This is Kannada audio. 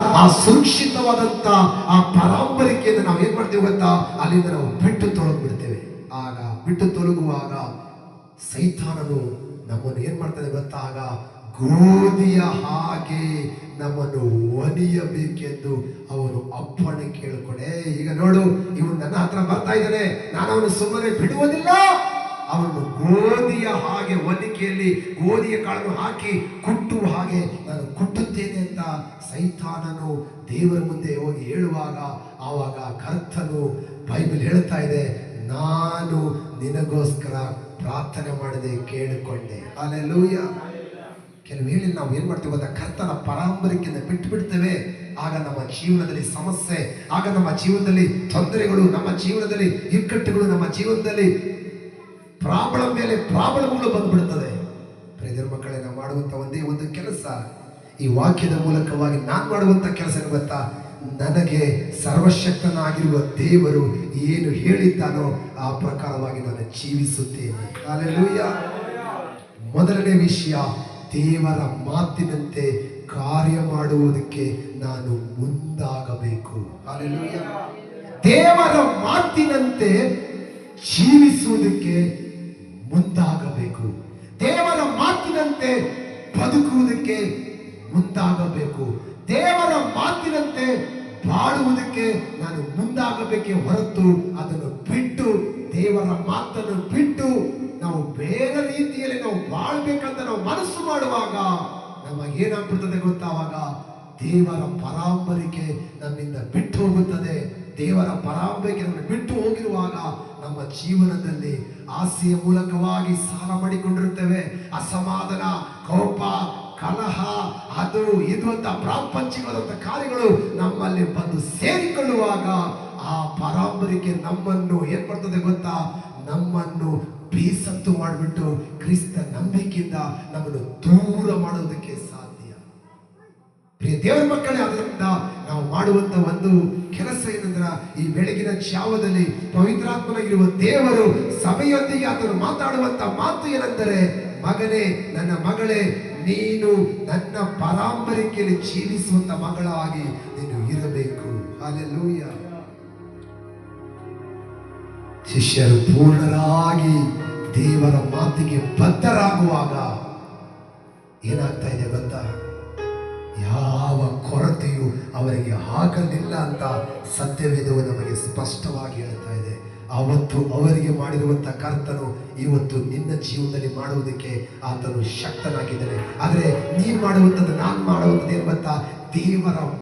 ಆ ಸುರಕ್ಷಿತವಾದಂತ ಆ ಪರಂಪರಿಕೆಯನ್ನು ನಾವು ಏನ್ ಮಾಡ್ತೇವೆ ಗೊತ್ತಾ? ಅಲ್ಲಿಂದ ನಾವು ಬಿಟ್ಟು ತೊಳಗ್ ಬಿಡ್ತೇವೆ. ಆಗ ಬಿಟ್ಟು ತೊಲಗುವಾಗ ಸೈತಾನನು ನಮ್ಮನ್ನು ಏನ್ ಮಾಡ್ತಾನೆ ಗೊತ್ತಾ? ಆಗ ಗೋಧಿಯ ಹಾಗೆ ನಮ್ಮನ್ನು ಒಲಿಯಬೇಕೆಂದು ಅವನು ಅಪ್ಪಣೆ ಕೇಳಿಕೊಡೆ, ಈಗ ನೋಡು, ಇವನು ನನ್ನ ಹತ್ರ ಬರ್ತಾ ಇದ್ದಾನೆ. ನಾನು ಅವನು ಸುಮ್ಮನೆ ಬಿಡುವುದಿಲ್ಲ. ಅವನು ಗೋಧಿಯ ಹಾಗೆ ಒಲಿಕೆಯಲ್ಲಿ ಗೋಧಿಯ ಕಾಳನ್ನು ಹಾಕಿ ಕುಟ್ಟುವ ಹಾಗೆ ನಾನು ಅಂತ ಸೈತಾನನು ದೇವರ ಮುಂದೆ ಹೋಗಿ ಹೇಳುವಾಗ ಆವಾಗ ಕರ್ತನು ಬೈಬಲ್ ಹೇಳ್ತಾ ಇದೆ ನಾನು ನಿನಗೋಸ್ಕರ ಪ್ರಾರ್ಥನೆ ಮಾಡದೆ ಕೇಳಿಕೊಂಡೆ. ಲೋಯ ಕೆಲವು ಹೇಳಿ ನಾವು ಏನ್ ಮಾಡ್ತೇವೆ ಗೊತ್ತಾ? ಕರ್ತನ ಪರಾಂಬರಿಕೆಯಿಂದ ಬಿಟ್ಟು ಬಿಡ್ತೇವೆ ಆಗ ನಮ್ಮ ಜೀವನದಲ್ಲಿ ಸಮಸ್ಯೆ ಆಗ ನಮ್ಮ ಜೀವನದಲ್ಲಿ ತೊಂದರೆಗಳು ನಮ್ಮ ಜೀವನದಲ್ಲಿ ಇಕ್ಕಟ್ಟುಗಳು ನಮ್ಮ ಜೀವನದಲ್ಲಿ ಪ್ರಾಬ್ಲಮ್ ಮೇಲೆ ಪ್ರಾಬ್ಲಮ್ಗಳು ಬಂದ್ಬಿಡ್ತದೆ. ಪ್ರೇದರ್ ಮಕ್ಕಳೇ ನಾವು ಮಾಡುವಂತ ಒಂದೇ ಒಂದು ಕೆಲಸ ಈ ವಾಕ್ಯದ ಮೂಲಕವಾಗಿ ನಾನು ಮಾಡುವಂಥ ಕೆಲಸ ಗೊತ್ತಾ? ನನಗೆ ಸರ್ವಶಕ್ತನಾಗಿರುವ ದೇವರು ಏನು ಹೇಳಿದ್ದಾನೋ ಆ ಪ್ರಕಾರವಾಗಿ ನಾನು ಜೀವಿಸುತ್ತೇನೆ. ಮೊದಲನೇ ವಿಷಯ, ದೇವರ ಮಾತಿನಂತೆ ಕಾರ್ಯ ಮಾಡುವುದಕ್ಕೆ ನಾನು ಮುಂದಾಗಬೇಕು. ದೇವರ ಮಾತಿನಂತೆ ಜೀವಿಸುವುದಕ್ಕೆ ಮುಂದಾಗಬೇಕು. ದೇವರ ಮಾತಿನಂತೆ ಬದುಕುವುದಕ್ಕೆ ಮುಂದಾಗಬೇಕು. ದೇವರ ಮಾತಿನಂತೆ ಬಾಳುವುದಕ್ಕೆ ನಾನು ಮುಂದಾಗಬೇಕೆ ಹೊರತು ಅದನ್ನು ಬಿಟ್ಟು, ದೇವರ ಮಾತನ್ನು ಬಿಟ್ಟು, ನಾವು ಬೇರೆ ರೀತಿಯಲ್ಲಿ ನಾವು ಬಾಳ್ಬೇಕಂತ ನಾವು ಮನಸ್ಸು ಮಾಡುವಾಗ ನಮಗೇನಾಗ್ಬಿಡ್ತದೆ ಗೊತ್ತಾವಾಗ ದೇವರ ಪರಾಂಬರಿಕೆ ನಮ್ಮಿಂದ ಬಿಟ್ಟು ಹೋಗುತ್ತದೆ. ದೇವರ ಪರಾಂಬರಿಕೆ ಬಿಟ್ಟು ಹೋಗಿರುವಾಗ ನಮ್ಮ ಜೀವನದಲ್ಲಿ ಆಸೆಯ ಮೂಲಕವಾಗಿ ಸಾಲ ಮಾಡಿಕೊಂಡಿರುತ್ತೇವೆ. ಅಸಮಾಧಾನ, ಕೋಪ ಕಲಹ ಅದು ಇದು ಅಂತ ಪ್ರಾಪಂಚಿಕವಾದಂಥ ಕಾರ್ಯಗಳು ನಮ್ಮಲ್ಲಿ ಬಂದು ಸೇರಿಕೊಳ್ಳುವಾಗ ಆ ಪರಾಂಬರಿಕೆ ನಮ್ಮನ್ನು ಏನ್ ಮಾಡ್ತದೆ ಗೊತ್ತಾ? ನಮ್ಮನ್ನು ಬೇಸತ್ತು ಮಾಡಿಬಿಟ್ಟು ಕ್ರಿಸ್ತ ನಂಬಿಕೆಯಿಂದ ನಮ್ಮನ್ನು ದೂರ ಮಾಡೋದಕ್ಕೆ ಸಾಧ್ಯ. ಪ್ರಿಯ ದೇವರ ಮಕ್ಕಳೇ ಅದರಿಂದ ನಾವು ಮಾಡುವಂತ ಒಂದು ಕೆಲಸ ಈ ಬೆಳಗಿನ ಜಾವದಲ್ಲಿ ಪವಿತ್ರಾತ್ಮನಾಗಿರುವ ದೇವರು ಸಭೆಯೊಂದಿಗೆ ಆತನು ಮಾತಾಡುವಂತ ಮಾತು ಏನೆಂದರೆ, ಮಗನೇ, ನನ್ನ ಮಗಳೇ, ನೀನು ನನ್ನ ಪರಾಂಬರಿಕೆಯಲ್ಲಿ ಜೀವಿಸುವಂತ ಮಗಳಾಗಿ ನೀನು ಇರಬೇಕು. ಅಲ್ಲೆಲ್ಲೂಯ್ಯ ಶಿಷ್ಯರು ಪೂರ್ಣರಾಗಿ ದೇವರ ಮಾತಿಗೆ ಬದ್ಧರಾಗುವಾಗ ಏನಾಗ್ತಾ ಇದೆ ಗೊತ್ತಾ? ಅವರಿಗೆ ಆಗಲಿಲ್ಲ ಅಂತ ಸತ್ಯವೇದವು ನಮಗೆ ಸ್ಪಷ್ಟವಾಗಿ ಹೇಳ್ತಾ ಇದೆ. ಅವತ್ತು ಅವರಿಗೆ ಮಾಡಿರುವಂಥ ಕರ್ತನು ಇವತ್ತು ನಿನ್ನ ಜೀವನದಲ್ಲಿ ಮಾಡುವುದಕ್ಕೆ ಆತನು ಶಕ್ತನಾಗಿದ್ದಾನೆ. ಆದರೆ ನೀನು ಮಾಡುವಂಥದ್ದು ನಾನು ಮಾಡುವಂಥದ್ದು ಗೊತ್ತಾ ದೇವರ